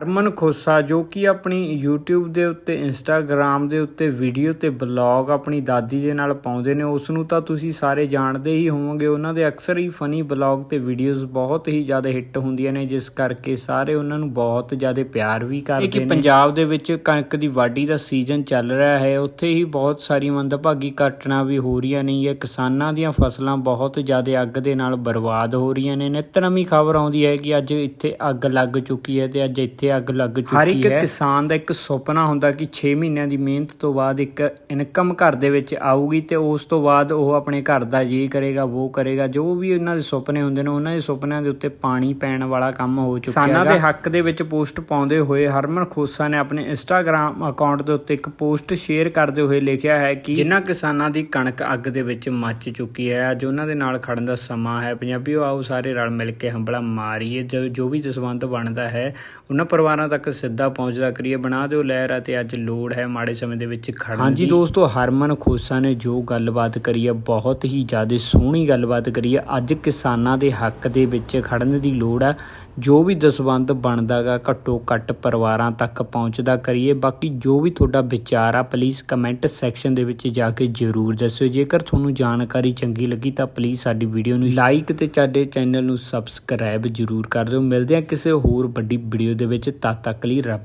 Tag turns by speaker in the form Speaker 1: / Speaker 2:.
Speaker 1: ਹਰਮਨ ਖੋਸਾ ਜੋ ਕਿ ਆਪਣੀ YouTube ਦੇ ਉੱਤੇ Instagram ਦੇ ਉੱਤੇ ਵੀਡੀਓ ਤੇ ਬਲੌਗ ਆਪਣੀ ਦਾਦੀ ਦੇ ਨਾਲ ਪਾਉਂਦੇ ਨੇ ਉਸ ਨੂੰ ਤਾਂ ਤੁਸੀਂ ਸਾਰੇ ਜਾਣਦੇ ਹੀ ਹੋਵੋਗੇ ਉਹਨਾਂ ਦੇ ਅਕਸਰ ਹੀ ਫਨੀ ਬਲੌਗ ਤੇ ਵੀਡੀਓਜ਼ ਬਹੁਤ ਹੀ ਜ਼ਿਆਦਾ ਹਿੱਟ ਹੁੰਦੀਆਂ ਨੇ ਜਿਸ ਕਰਕੇ ਸਾਰੇ ਉਹਨਾਂ ਨੂੰ ਬਹੁਤ ਜ਼ਿਆਦਾ ਪਿਆਰ ਵੀ ਕਰਦੇ ਨੇ। ਕਿ ਪੰਜਾਬ ਦੇ ਵਿੱਚ ਕਣਕ ਦੀ ਵਾਢੀ ਦਾ ਸੀਜ਼ਨ ਚੱਲ ਰਿਹਾ ਹੈ ਉੱਥੇ ਹੀ ਬਹੁਤ ਸਾਰੀ ਮੰਦਭਾਗੀ ਘਟਨਾ ਵੀ ਹੋ ਰਹੀਆਂ ਨੇ ਇਹ ਕਿਸਾਨਾਂ ਦੀਆਂ ਫਸਲਾਂ ਬਹੁਤ ਜ਼ਿਆਦਾ ਅੱਗ ਦੇ ਨਾਲ ਬਰਬਾਦ ਹੋ ਰਹੀਆਂ ਨੇ। ਨਿੱਤ ਨਵੀਂ ਖਬਰ ਆਉਂਦੀ ਹੈ ਕਿ ਅੱਜ ਇੱਥੇ ਅੱਗ ਲੱਗ ਚੁੱਕੀ ਹੈ ਤੇ ਅੱਜ ਇੱਥੇ ਅੱਗ ਲੱਗ ਚੁੱਕੀ ਹੈ ਹਰ ਇੱਕ ਕਿਸਾਨ ਦਾ ਇੱਕ ਸੁਪਨਾ ਹੁੰਦਾ ਕਿ 6 ਮਹੀਨਿਆਂ ਦੀ ਮਿਹਨਤ ਤੋਂ ਬਾਅਦ ਇੱਕ ਇਨਕਮ ਘਰ ਦੇ ਵਿੱਚ ਆਊਗੀ ਤੇ ਉਸ ਤੋਂ ਬਾਅਦ ਉਹ ਆਪਣੇ ਘਰ ਦਾ ਜੀ ਕਰੇਗਾ ਉਹ ਕਰੇਗਾ ਜੋ ਵੀ ਉਹਨਾਂ ਦੇ ਸੁਪਨੇ ਹੁੰਦੇ ਨੇ ਉਹਨਾਂ ਦੇ ਸੁਪਨਿਆਂ ਦੇ ਉੱਤੇ ਪਾਣੀ ਪੈਣ ਵਾਲਾ ਕੰਮ ਹੋ ਚੁੱਕਿਆ ਹੈ ਕਿਸਾਨਾਂ ਦੇ ਹੱਕ ਦੇ ਵਿੱਚ ਪੋਸਟ ਪਾਉਂਦੇ ਹੋਏ ਹਰਮਨ ਖੋਸਾ ਨੇ ਆਪਣੇ ਇੰਸਟਾਗ੍ਰam ਅਕਾਊਂਟ ਦੇ ਉੱਤੇ ਇੱਕ ਪੋਸਟ ਸ਼ੇਅਰ ਕਰਦੇ ਹੋਏ ਲਿਖਿਆ ਹੈ ਕਿ ਜਿਨ੍ਹਾਂ ਕਿਸਾਨਾਂ ਦੀ ਕਣਕ ਅੱਗ ਦੇ ਵਿੱਚ ਮੱਚ ਚੁੱਕੀ ਹੈ ਅੱਜ ਉਹਨਾਂ ਦੇ ਨਾਲ ਖੜਨ ਦਾ ਸਮਾਂ ਹੈ। ਪੰਜਾਬੀਓ ਆਓ ਸਾਰੇ ਰਲ ਮਿਲ ਕੇ ਹੰਬਲਾ ਮਾਰੀਏ। ਜੋ ਵੀ ਦਸਵੰਧ ਬਣਦਾ ਹੈ ਉਹਨਾਂ ਪਰਿਵਾਰਾਂ ਤੱਕ ਸਿੱਧਾ ਪਹੁੰਚਦਾ ਕਰੀਏ, ਬਣਾ ਦਿਓ ਲਹਿਰ ਅਤੇ ਅੱਜ ਲੋੜ ਹੈ ਮਾੜੇ ਸਮੇਂ ਦੇ ਵਿੱਚ ਖੜਨ ਦੀ। ਹਾਂਜੀ ਦੋਸਤੋ, ਹਰਮਨ ਖੋਸਾ ਨੇ ਜੋ ਗੱਲਬਾਤ ਕਰੀ ਹੈ, ਬਹੁਤ ਹੀ ਜ਼ਿਆਦਾ ਸੋਹਣੀ ਗੱਲਬਾਤ ਕਰੀ ਹੈ। ਅੱਜ ਕਿਸਾਨਾਂ ਦੇ ਹੱਕ ਦੇ ਵਿੱਚ ਖੜਨ ਦੀ ਲੋੜ ਹੈ। ਜੋ ਵੀ ਦਸਵੰਧ ਬਣਦਾਗਾ, ਘੱਟੋ ਘੱਟ ਪਰਿਵਾਰਾਂ ਤੱਕ ਪਹੁੰਚਦਾ ਕਰੀਏ। ਬਾਕੀ ਜੋ ਵੀ ਤੁਹਾਡਾ ਵਿਚਾਰ ਆ ਪਲੀਜ਼ ਕਮੈਂਟ ਸੈਕਸ਼ਨ ਦੇ ਵਿੱਚ ਜਾ ਕੇ ਜਰੂਰ ਦੱਸਿਓ। ਜੇਕਰ ਤੁਹਾਨੂੰ ਜਾਣਕਾਰੀ ਚੰਗੀ ਲੱਗੀ ਤਾਂ ਪਲੀਜ਼ ਸਾਡੀ ਵੀਡੀਓ ਨੂੰ ਲਾਈਕ ਤੇ ਸਾਡੇ ਚੈਨਲ ਨੂੰ ਸਬਸਕ੍ਰਾਈਬ ਜਰੂਰ ਕਰ ਦਿਓ। ਮਿਲਦੇ ਹਾਂ ਕਿਸੇ ਹੋਰ ਵੱਡੀ ਵੀਡੀਓ ਦੇ ਵਿੱਚ। chitta takli ra